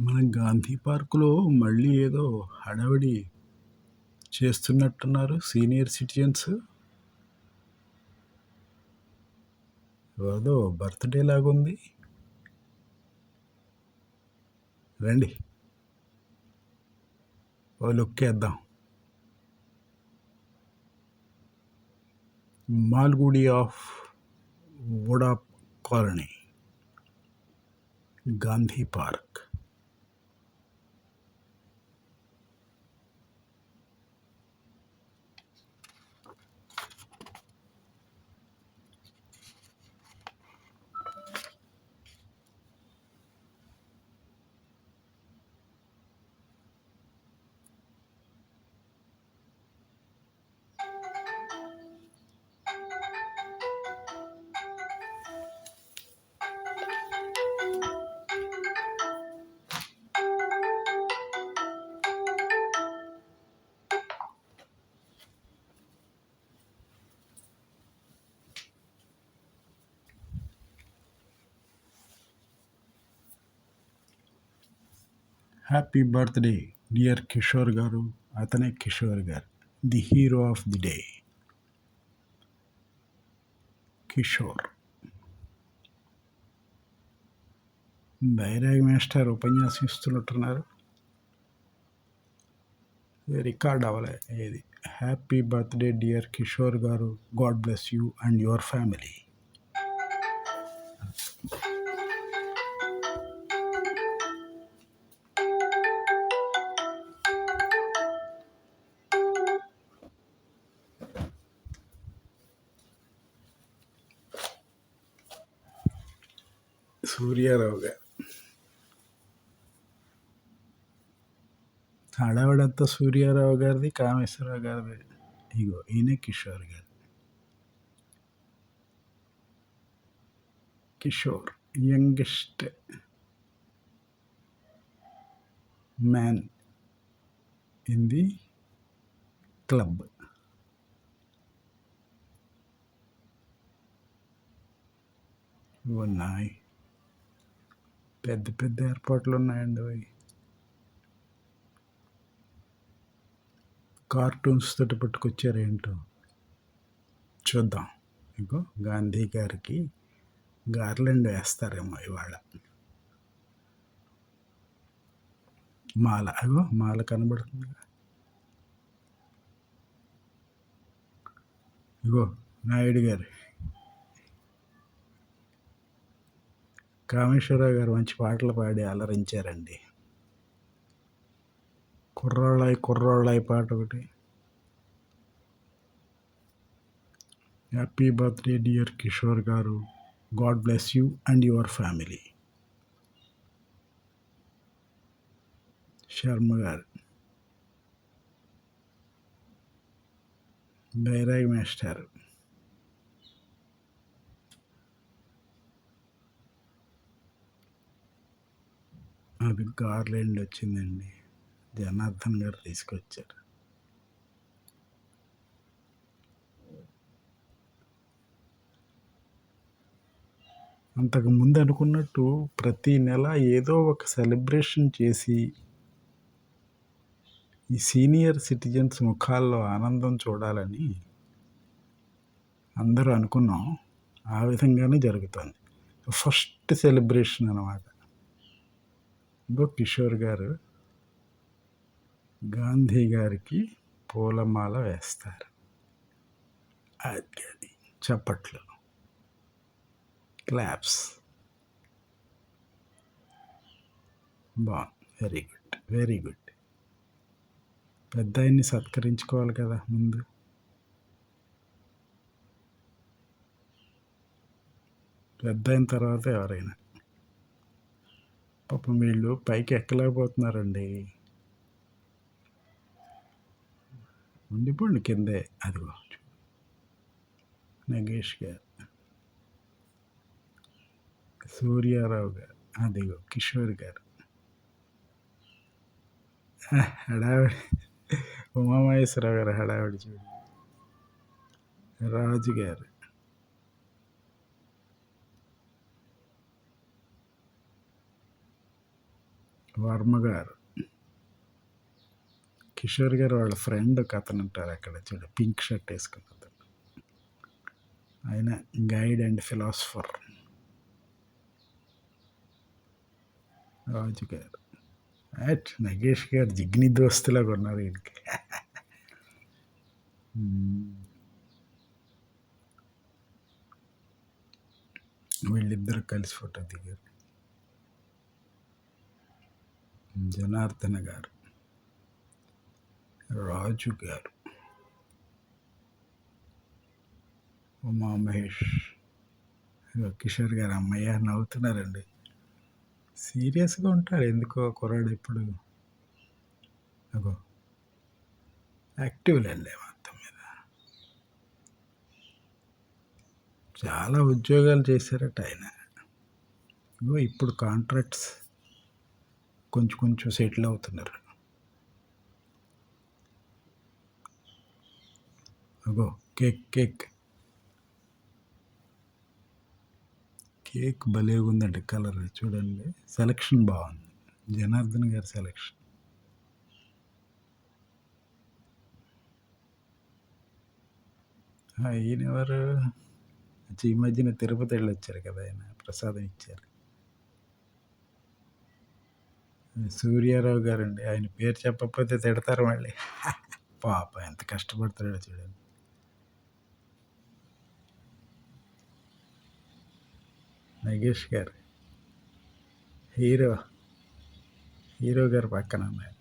మన గాంధీ పార్కులో మళ్ళీ ఏదో హడావిడి చేస్తున్నట్టున్నారు సీనియర్ సిటిజన్స్. ఏదో బర్త్డే లాగుంది. రండి. ఓ లుక్ వేద్దాం Malgudi of VUDA colony Gandhi park. Happy birthday dear Kishore garu అతనే Kishore garu the hero of the day Kishore Bairag master ఉపన్యాసం ఇస్తున్నట్టున్నారు రికార్డ్ అవ్వలే ఏది? Happy birthday dear Kishore garu god bless you and your family Suryarao garu హడావిడంతా Suryarao గారిది కామేశ్వరరావు గారిది ఇగో ఈయన Kishore garu Kishore youngest man in the club ఉన్నాయి పెద్ద పెద్ద ఏర్పాట్లు ఉన్నాయండి అవి. కార్టూన్స్ తోటి పట్టుకొచ్చారు ఏంటో. చూద్దాం. ఇంకో గాంధీ గారికి గార్లెండ్ వేస్తారేమో ఇవాళ. మాల అగో మాల కనబడుతుంది ఇగో నాయుడు గారు. కామేశ్వరరావు గారు మంచి పాటలు పాడి అలరించారండి. కుర్రాళ్ళాయి కుర్రాళ్ళాయి పాట ఒకటి. Happy birthday dear Kishore garu. God bless you and your family Sharma garu. Bairag master. అది గార్లెండ్ వచ్చిందండి జనార్దన్ గారు తీసుకొచ్చారు. అంతకు ముందు అనుకున్నట్టు ప్రతి నెల ఏదో ఒక సెలబ్రేషన్ చేసి ఈ సీనియర్ సిటిజన్స్ ముఖాల్లో ఆనందం చూడాలని అందరూ అనుకున్నాం. ఆ విధంగానే జరుగుతుంది. ఫస్ట్ సెలబ్రేషన్ అనమాట ఇంకో కిషోర్ గారు గాంధీ గారికి పూలమాల వేస్తారు. అది అది చప్పట్లు క్లాప్స్. బాగుంది వెరీ గుడ్ వెరీ గుడ్. పెద్ద ఆయన్ని సత్కరించుకోవాలి కదా ముందు. పెద్ద అయిన తర్వాత ఎవరైనా పాపం వీళ్ళు పైకి ఎక్కలేకపోతున్నారండి. ఉండిపోండి కిందే అదిగో నగేష్ గారు. సూర్యారావు గారు. అదిగో కిషోర్ గారు. హడావిడి. ఉమామహేశ్వరరావు గారు హడావిడి చూడు. రాజు గారు. వర్మ గారు. కిషోర్ గారు వాళ్ళ ఫ్రెండ్ ఒక అతను ఉంటారు అక్కడ చూడ పింక్ షర్ట్ వేసుకున్న అతను. ఆయన గైడ్ అండ్ ఫిలాసఫర్. రాజు గారు. అట్ నగేష్ గారు జిగ్ని దోస్తులాగా ఉన్నారు వీడికి వీళ్ళిద్దరు కలిసి ఫోటో దిగారు. జనార్దన గారు రాజు గారు ఉమా మహేష్ కిషోర్ గారు అమ్మయ్య నవ్వుతున్నారండి. సీరియస్గా ఉంటాడు ఎందుకో కుర్రాడు ఇప్పుడు అగో యాక్టివ్ లేండి మొత్తం మీద. చాలా ఉద్యోగాలు చేశారట ఆయన. ఇప్పుడు కాంట్రాక్ట్స్ కొంచెం కొంచెం సెటిల్ అవుతున్నారు. అగో కేక్ కేక్. కేక్ భలేగా ఉందండి కలర్ చూడండి. సెలక్షన్ బాగుంది. జనార్దన్ గారి సెలక్షన్. ఈయన ఎవరు ఈ మధ్యన తిరుపతి వెళ్ళి వచ్చారు కదా ఆయన ప్రసాదం ఇచ్చారు. సూర్యారావు గారండి. ఆయన పేరు చెప్పకపోతే తిడతారు మళ్ళీ. పాప ఎంత కష్టపడతాడో చూడండి. నగేష్ గారు. హీరో. హీరో గారు పక్కన ఉన్నారు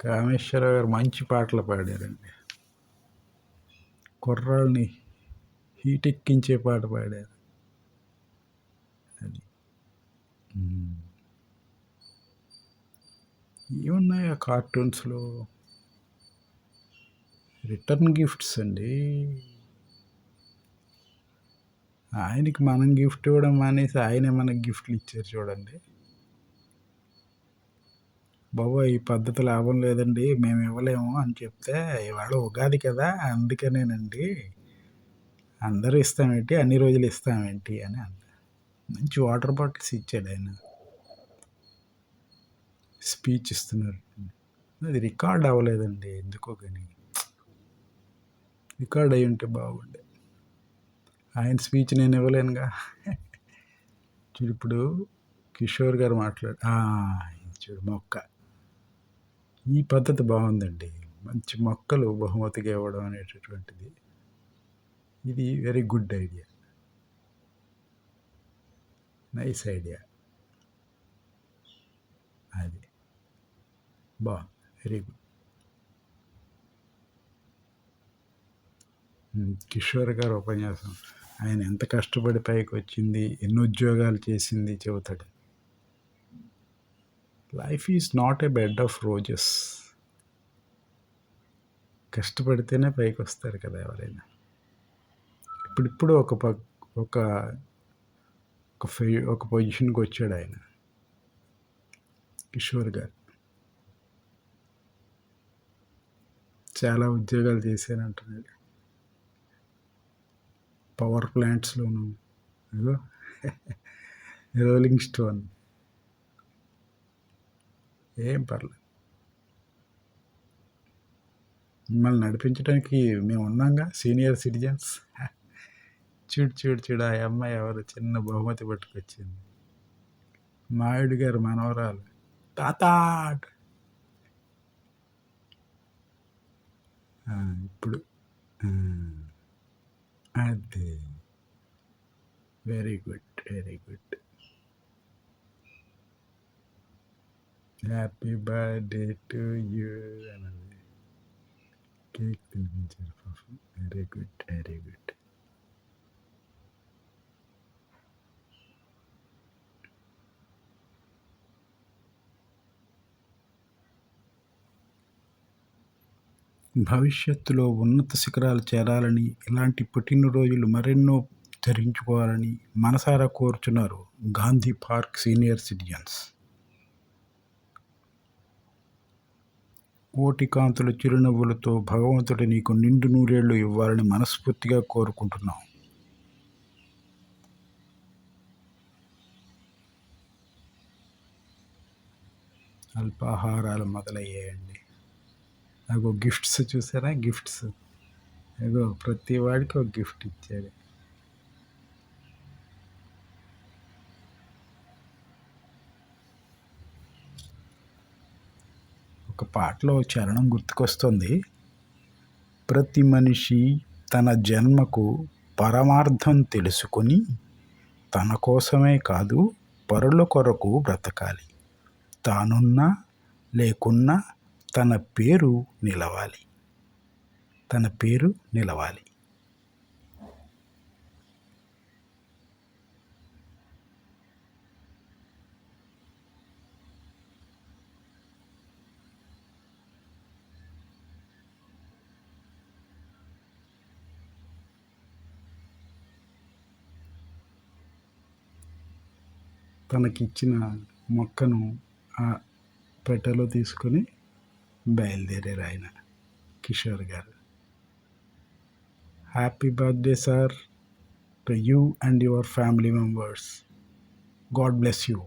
కామేశ్వరరావు గారు మంచి పాటలు పాడారండి. కుర్రాళ్ళని హీట్ ఎక్కించే పాట పాడారు. అది. ఏమున్నాయి ఆ కార్టూన్స్లో? రిటర్న్ గిఫ్ట్స్ అండి. ఆయనకి మనం గిఫ్ట్ ఇవ్వడం మానేసి ఆయనే మనకి గిఫ్ట్లు ఇచ్చారు చూడండి. బాబోయ్ ఈ పద్ధతి లాభం లేదండి మేము ఇవ్వలేము అని చెప్తే ఇవాళ ఉగాది కదా అందుకనేనండి. అందరూ ఇస్తామేంటి అన్ని రోజులు ఇస్తామేంటి అని అంది మంచి వాటర్ బాటిల్స్ ఇచ్చాడు ఆయన. స్పీచ్ ఇస్తున్నారు అది రికార్డ్ అవ్వలేదండి ఎందుకో కానీ. రికార్డ్ అయి ఉంటే బాగుండే. ఆయన స్పీచ్ నేను ఇవ్వలేనుగా. చూడు ఇప్పుడు కిషోర్ గారు మాట్లాడు చూడు మొక్క. ఈ పద్ధతి బాగుందండి. మంచి మొక్కలు బహుమతిగా ఇవ్వడం అనేటటువంటిది. ఇది very good idea nice idea అది. బాగుంది. వెరీ గుడ్ కిషోర్ గారు ఉపన్యాసం. ఆయన ఎంత కష్టపడి పైకి వచ్చింది ఎన్ని ఉద్యోగాలు చేసింది చెబుతాడు. Life is not a bed of roses కష్టపడితేనే పైకి వస్తారు కదా ఎవరైనా. ఇప్పుడిప్పుడు ఒక ప ఒక ఒక ఒక పొజిషన్కి వచ్చాడు ఆయన. కిషోర్ గారు. చాలా ఉద్యోగాలు చేశానంటున్నాడు పవర్ ప్లాంట్స్లోను రోలింగ్ స్టోన్. ఏం పర్లేదు. మిమ్మల్ని నడిపించడానికి మేము ఉన్నాంగా సీనియర్ సిటిజన్స్? చూడు చూడు చూడు ఆ అమ్మాయి ఎవరు? చిన్న బహుమతి పట్టుకొచ్చింది. మాయుడు గారు మనవరాలు. తాత! ఇప్పుడు అదే. Very good very good. Happy birthday to you అన్నది కేక్ తినిపించారు పాపం. వెరీ గుడ్ వెరీ గుడ్ భవిష్యత్తులో ఉన్నత శిఖరాలు చేరాలని ఇలాంటి పుట్టినరోజులు మరెన్నో ధరించుకోవాలని మనసారా కోరుచున్నారు గాంధీ పార్క్ సీనియర్ సిటిజన్స్. కోటికాంతుల చిరునవ్వులతో భగవంతుడు నీకు నిండు నూరేళ్ళు ఇవ్వాలని మనస్ఫూర్తిగా కోరుకుంటున్నాం. అల్పాహారాలు మొదలయ్యాయండి. నాకు గిఫ్ట్స్ చూసారా? గిఫ్ట్స్. ఏదో ప్రతి వాడికి ఒక గిఫ్ట్ ఇచ్చాడు ఒక పాటలో చరణం గుర్తుకొస్తుంది. ప్రతి మనిషి తన జన్మకు పరమార్థం తెలుసుకొని తన కోసమే కాదు పరుల కొరకు బ్రతకాలి. తానున్నా లేకున్నా తన పేరు నిలవాలి. తన పేరు నిలవాలి. తనకిచ్చిన మొక్కను ఆ పెట్టెలో తీసుకొని బయలుదేరారు ఆయన Kishore garu. Happy birthday sir to you and your family members. God bless you.